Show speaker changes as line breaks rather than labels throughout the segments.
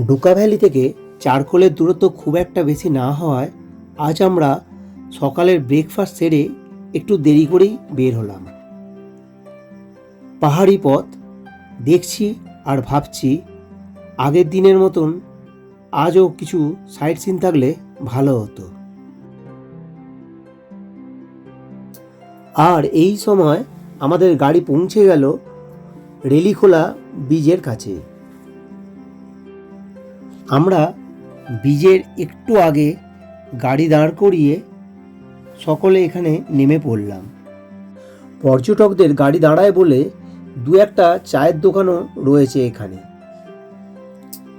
Duka valley থেকে চারকোলের দূরত্ব খুব একটা বেশি না হওয়ায় আজ আমরা সকালের ব্রেকফাস্ট সেরে একটু দেরি করেই বের হলাম। পাহাড়ি পথ, দেখছি আর ভাবছি আগের দিনের মতন আজও কিছু সাইট সিন থাকলে ভালো হতো। আর এই সময় আমাদের গাড়ি পৌঁছে গেল রেলিখোলা ব্রিজের কাছে। আমরা ব্রিজের একটু আগে গাড়ি দাঁড় করিয়ে সকলে এখানে নেমে পড়লাম। পর্যটকদের গাড়ি দাঁড়ায় বলে দু একটা চায়ের দোকানও রয়েছে এখানে।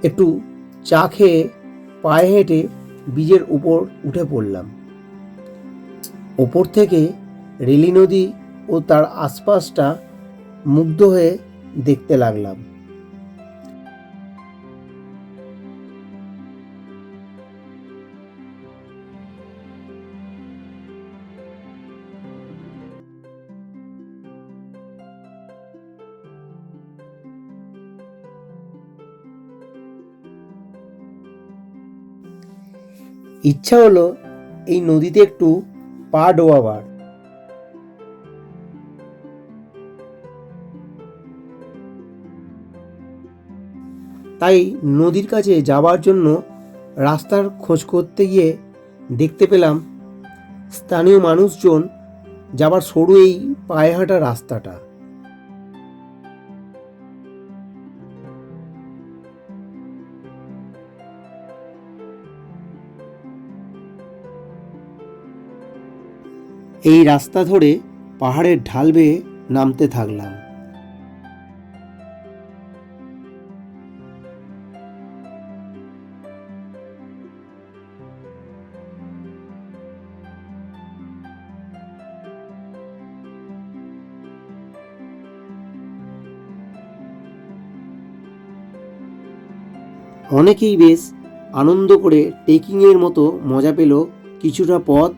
একটু চা খেয়ে পায়ে হেঁটে ব্রিজের উপর উঠে পড়লাম। ওপর থেকে রেলি নদী ও তার আশপাশটা মুগ্ধ হয়ে দেখতে লাগলাম। ইচ্ছা হলো এই নদীতে একটু পা ডোবাবার। তাই নদীর কাছে যাওয়ার জন্য রাস্তার খোঁজ করতে গিয়ে দেখতে পেলাম স্থানীয় মানুষজন যাবার সরু এই পায়ে হাঁটা রাস্তাটা। এই রাস্তা ধরে পাহাড়ের ঢাল বেয়ে নামতে থাকলাম। অনেকেই বেশ আনন্দ করে ট্রেকিংয়ের মতো মজা পেল। কিছুটা পথ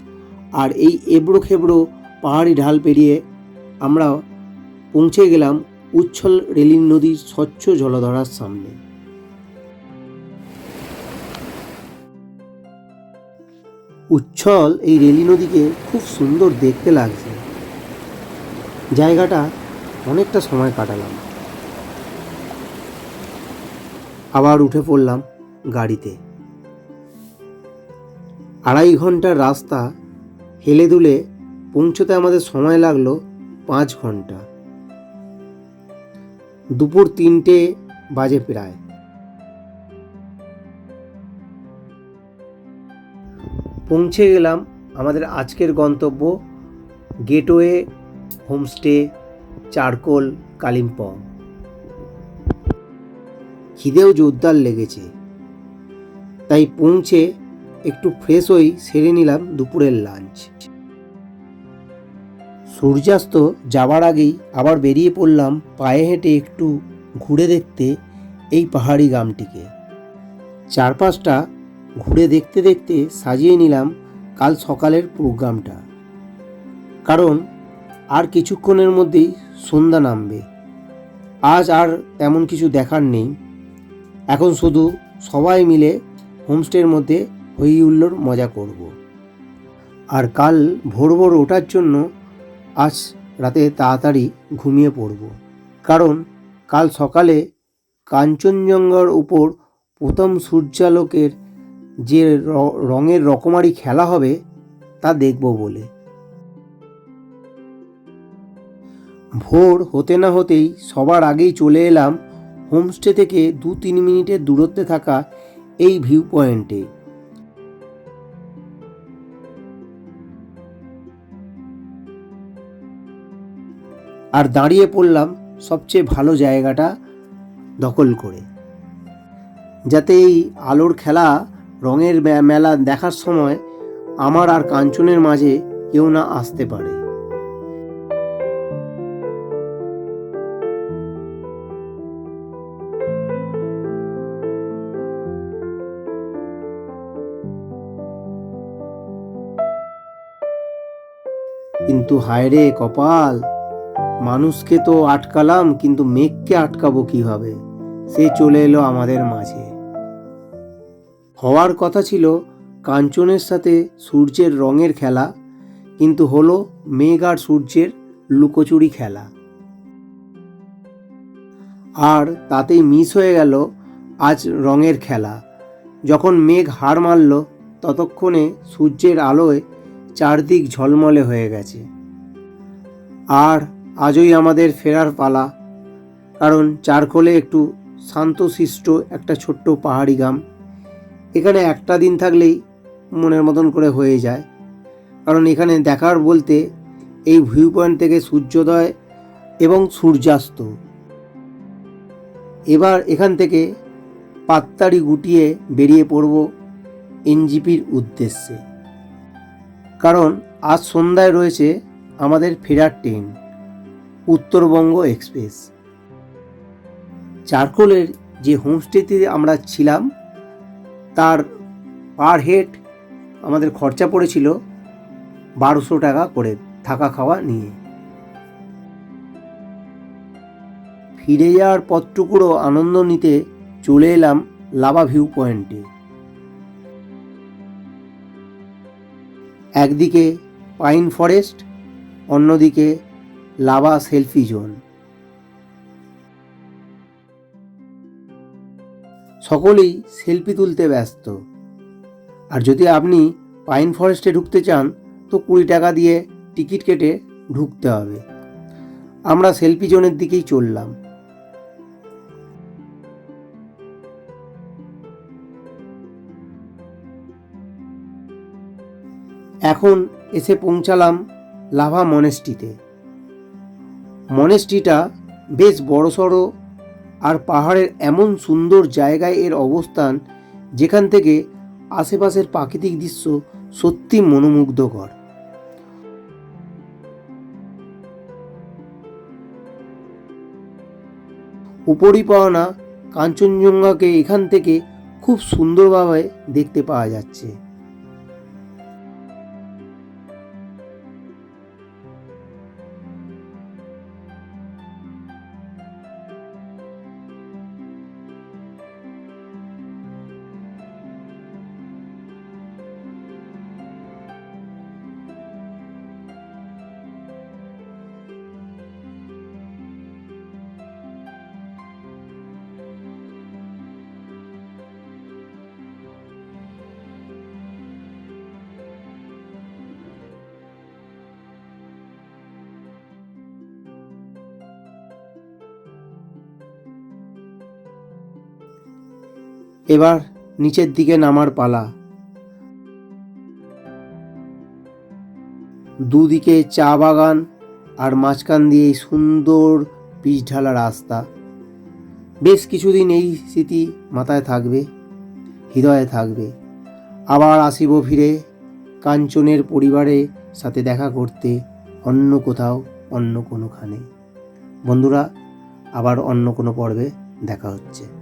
আর এই এবড়ো খেবড়ো পাহাড়ি ঢাল পেরিয়ে আমরা পৌঁছে গেলাম উচ্ছল রেলিং নদীর স্বচ্ছ জলধারার সামনে। উচ্ছল এই রেলি নদীকে খুব সুন্দর দেখতে লাগছে। জায়গাটা অনেকটা সময় কাটালাম। আবার উঠে পড়লাম গাড়িতে। আড়াই ঘণ্টার রাস্তা হেলে দুলে পৌঁছতে আমাদের সময় লাগল পাঁচ ঘণ্টা। দুপুর তিনটে বাজে প্রায়। পৌঁছে গেলাম আমাদের আজকের গন্তব্য গেটওয়ে, হোমস্টে, চারকোল, কালিম্পং। খিদেও জোরদার লেগেছে। তাই পৌঁছে একটু ফ্রেশ হই সেরে নিলাম দুপুরের লাঞ্চ সূর্যাস্ত যাওয়ার আগেই আবার বেরিয়ে পড়লাম পায়ে হেঁটে একটু ঘুরে দেখতে এই পাহাড়ি গ্রামটিকে। চারপাশটা ঘুরে দেখতে দেখতে সাজিয়ে নিলাম কাল সকালের প্রোগ্রামটা। কারণ আর কিছুক্ষণের মধ্যেই সন্ধ্যা নামবে। আজ আর তেমন কিছু দেখার নেই। এখন শুধু সবাই মিলে হোমস্টের মধ্যে হই হুল্লোড় মজা করব। আর কাল ভোর ভোর ওঠার জন্য আজ রাতে তাড়াতাড়ি ঘুমিয়ে পড়ব। কারণ কাল সকালে কাঞ্চনজঙ্ঘার উপর প্রথম সূর্যালোকের যে রঙের রকমারি খেলা হবে, তা দেখব বলে। ভোর হতে না হতেই সবার আগেই চলে এলাম হোমস্টে থেকে দু তিন মিনিটের দূরত্বে থাকা এই ভিউ পয়েন্টে আর দাঁড়িয়ে পড়লাম সবচেয়ে ভালো জায়গাটা দখল করে। যাতে এই আলোর খেলা রঙের মেলা দেখার সময় আমার আর কাঞ্চনের মাঝে কেউ না আসতে পারে। কিন্তু হায় রে কপাল মানুষকে তো আটকালাম, কিন্তু মেঘকে আটকাবো কীভাবে? সে চলে এলো আমাদের মাঝে। হওয়ার কথা ছিল কাঞ্চনের সাথে সূর্যের রঙের খেলা, কিন্তু হলো মেঘ আর সূর্যের লুকোচুরি খেলা। আর তাতেই মিস হয়ে গেল আজ রঙের খেলা। যখন মেঘ হার মারল, ততক্ষণে সূর্যের আলোয় চারদিক ঝলমলে হয়ে গেছে। আর আজই আমাদের ফেরার পালা। কারণ চারকোলে একটু শান্তশিষ্ট একটা ছোট্ট পাহাড়ি গ্রাম। এখানে একটা দিন থাকলেই মনের মতন করে হয়ে যায়। কারণ এখানে দেখার বলতে এই ভিউ পয়েন্ট থেকে সূর্যোদয় এবং সূর্যাস্ত। এবার এখান থেকে পাত্তাড়ি গুটিয়ে বেরিয়ে পড়ব এনজিপির উদ্দেশ্যে। কারণ আজ সন্ধ্যায় রয়েছে আমাদের ফেরার ট্রেন। উত্তরবঙ্গ এক্সপ্রেস। চারকোলের যে হোমস্টেতে আমরা ছিলাম, তার পার হেড আমাদের খরচা পড়েছিল বারোশো টাকা করে থাকা খাওয়া নিয়ে। ফিরে যাওয়ার পথটুকুরও আনন্দ নিতে চলে এলাম লাভা ভিউ পয়েন্টে। একদিকে পাইন ফরেস্ট, অন্যদিকে লাভা সেলফি জোন। সকলেই সেলফি তুলতে ব্যস্ত। আর যদি আপনি পাইন ফরেস্টে ঢুকতে চান, তো কুড়ি টাকা দিয়ে টিকিট কেটে ঢুকতে হবে। আমরা সেলফি জোনের দিকেই চললাম। এখন এসে পৌঁছালাম লাভা মনেস্ট্রিতে। মনেস্ট্রিটা বেশ বড়সড় আর পাহাড়ের এমন সুন্দর জায়গায় এর অবস্থান যেখান থেকে আশেপাশের প্রাকৃতিক দৃশ্য সত্যি মনোমুগ্ধকর। উপরি উপরিপাওনা কাঞ্চনজঙ্ঘাকে এখান থেকে খুব সুন্দরভাবে দেখতে পাওয়া যাচ্ছে। এবার নিচের দিকে নামার পালা। দুদিকে চা বাগান আর মাঝখান দিয়ে এই সুন্দর পিচ ঢালা রাস্তা। বেশ কিছুদিন এই স্মৃতি মাথায় থাকবে, হৃদয়ে থাকবে। আবার আসিব ফিরে কাঞ্চনের পরিবারের সাথে দেখা করতে অন্য কোথাও, অন্য কোনোখানে। বন্ধুরা, আবার অন্য কোনো পর্বে দেখা হচ্ছে।